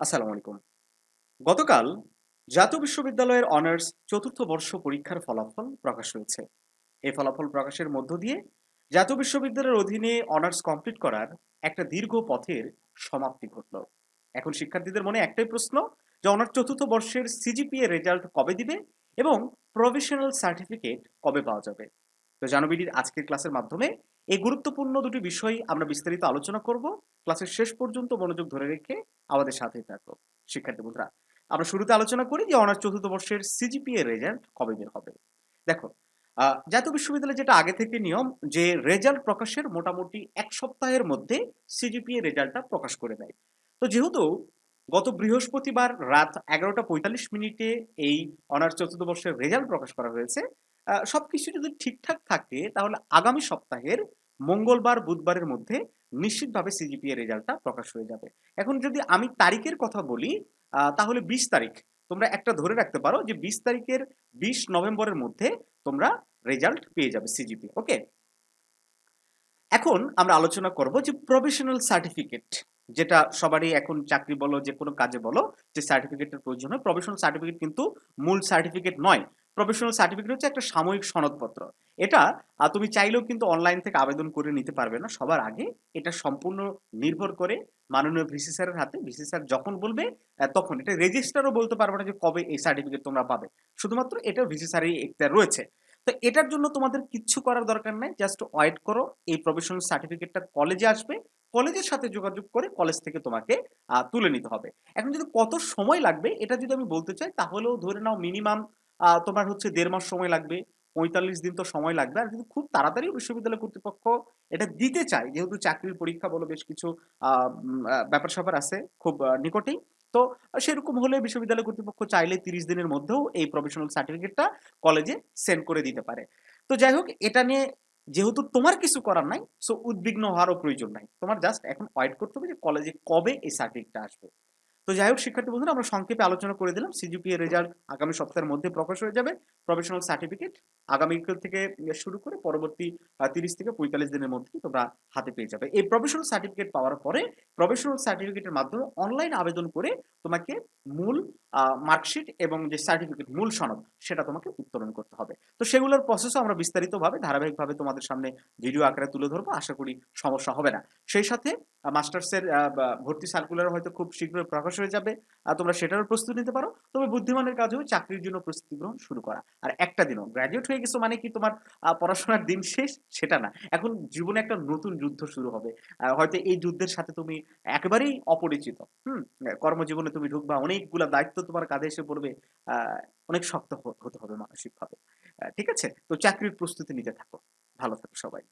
আসসালামু আলাইকুম। গতকাল জাতীয় বিশ্ববিদ্যালয়ের অনার্স চতুর্থ বর্ষ পরীক্ষার ফলাফল প্রকাশ হয়েছে। এই ফলাফল প্রকাশের মধ্য দিয়ে জাতীয় বিশ্ববিদ্যালয়ের অধীনে অনার্স কমপ্লিট করার একটা দীর্ঘ পথের সমাপ্তি ঘটল। এখন শিক্ষার্থীদের মনে একটাই প্রশ্ন, যে অনার্স চতুর্থ বর্ষের সিজিপিএ রেজাল্ট কবে দিবে এবং প্রফেশনাল সার্টিফিকেট কবে পাওয়া যাবে? তো জানবিডির আজকের ক্লাসের মাধ্যমে এই গুরুত্বপূর্ণ দুটি বিষয় আমরা বিস্তারিত আলোচনা করব। ক্লাসের শেষ পর্যন্ত মনোযোগ ধরে রেখে আমাদের সাথেই থাকো, শিক্ষার্থী বন্ধুরা। আমরা শুরুতে আলোচনা করি যে অনার্স চতুর্থ বর্ষের সিজিপিএ রেজাল্ট কবে বের হবে। দেখো জাতীয় বিশ্ববিদ্যালয়ে যেটা আগে থেকে নিয়ম যে রেজাল্ট প্রকাশের মোটামুটি এক সপ্তাহের মধ্যে সিজিপিএ রেজাল্টটা প্রকাশ করে দেয়। তো যেহেতু গত বৃহস্পতিবার রাত এগারোটা পঁয়তাল্লিশ মিনিটে এই অনার্স চতুর্থ বর্ষের রেজাল্ট প্রকাশ করা হয়েছে সবকিছু যদি ঠিকঠাক থাকে, তাহলে আগামী সপ্তাহের মঙ্গলবার, বুধবারের মধ্যে নিশ্চিতভাবে সিজিপিএ রেজাল্টটা প্রকাশ হয়ে যাবে। এখন যদি আমি তারিখের কথা বলি তাহলে বিশ তারিখ। তোমরা একটা ধরে রাখতে পারো যে বিশ তারিখের বিশ নভেম্বরের মধ্যে তোমরা রেজাল্ট পেয়ে যাবে সিজিপি ওকে এখন আমরা আলোচনা করব যে প্রফেশনাল সার্টিফিকেট, যেটা সবারই এখন চাকরি বলো, যে কোনো কাজে বলো, যে সার্টিফিকেটের প্রয়োজন হয়। প্রফেশনাল সার্টিফিকেট কিন্তু মূল সার্টিফিকেট নয়। প্রফেশনাল সার্টিফিকেট হচ্ছে একটা সাময়িক সনদপত্র। এটা তুমি চাইলেও কিন্তু অনলাইন থেকে আবেদন করে নিতে পারবে না। সবার আগে এটা সম্পূর্ণ নির্ভর করে মাননীয় ভিসি স্যারের হাতে। ভিসি স্যার যখন বলবে তখন এটা রেজিস্টারও বলতে পারবে না যে কবে এই সার্টিফিকেট তোমরা পাবে। শুধুমাত্র এটা ভিসি স্যারের এখতিয়ার রয়েছে। তো এটার জন্য তোমাদের কিচ্ছু করার দরকার নাই। জাস্ট ওয়েট করো, এই প্রফেশনাল সার্টিফিকেটটা কলেজে আসবে। কলেজের সাথে যোগাযোগ করে কলেজ থেকে তোমাকে তুলে নিতে হবে। এখন যদি কত সময় লাগবে, এটা যদি আমি বলতে চাই, তাহলেও ধরে নাও মিনিমাম তোমার হচ্ছে দেড় মাস সময় লাগবে, পঁয়তাল্লিশ দিন তো সময় লাগবে। আর যদি খুব তাড়াতাড়ি বিশ্ববিদ্যালয় কর্তৃপক্ষ এটা দিতে চায়। যেহেতু চাকরির পরীক্ষা বলো বেশ কিছু ব্যাপার স্যাপার আছে খুব নিকটেই। তো সেরকম হলে বিশ্ববিদ্যালয় কর্তৃপক্ষ চাইলে তিরিশ দিনের মধ্যেও এই প্রফেশনাল সার্টিফিকেটটা কলেজে সেন্ড করে দিতে পারে। তো যাই হোক, এটা নিয়ে যেহেতু তোমার কিছু করার নাই সো উদ্বিগ্ন হওয়ারও প্রয়োজন নাই। তোমার জাস্ট এখন ওয়েট করতে হবে যে কলেজে কবে এই সার্টিফিকেটটা আসবে। তো যাই হোক, শিক্ষার্থী বন্ধুরা, আমরা সংক্ষেপে আলোচনা করে দিলাম। সিজিপিএ রেজাল্ট আগামী সপ্তাহের মধ্যে প্রকাশ হয়ে যাবে। প্রফেশনাল সার্টিফিকেট আগামীকাল থেকে শুরু করে পরবর্তী তিরিশ থেকে পঁয়তাল্লিশ দিনের মধ্যে তোমরা হাতে পেয়ে যাবে। এই প্রফেশনাল সার্টিফিকেট পাওয়ার পরে প্রফেশনাল সার্টিফিকেটের মাধ্যমে অনলাইন আবেদন করে তোমাকে মূল মার্কশিট এবং যে সার্টিফিকেট মূল সনদ সেটা তোমাকে উত্তোলন করতে হবে। তো সেগুলোর প্রসেসও আমরা বিস্তারিতভাবে ধারাবাহিকভাবে তোমাদের সামনে ভিডিও আকারে তুলে ধরবো আশা করি সমস্যা হবে না। সেই সাথে মাস্টার্সের ভর্তি সার্কুলার হয়তো খুব শীঘ্রই প্রকাশ হয়ে যাবে আহ, তোমরা সেটারও প্রস্তুতি নিতে পারো। তবে বুদ্ধিমানের কাজ হবে চাকরির জন্য প্রস্তুতি গ্রহণ শুরু করা। আর একটা দিনও গ্র্যাজুয়েট হয়ে গেছো মানে কি তোমার পড়াশোনার দিন শেষ? সেটা না। এখন জীবনে একটা নতুন যুদ্ধ শুরু হবে। হয়তো এই যুদ্ধের সাথে তুমি একেবারেই অপরিচিত। হুম কর্মজীবনে তুমি ঢুকবা অনেকগুলা দায়িত্ব তোমার কাঁধে এসে পড়বে অনেক শক্ত হতে হবে মানসিকভাবে। ঠিক আছে? তো চাকরির প্রস্তুতি নিতে থাকো। ভালো থাকো সবাই।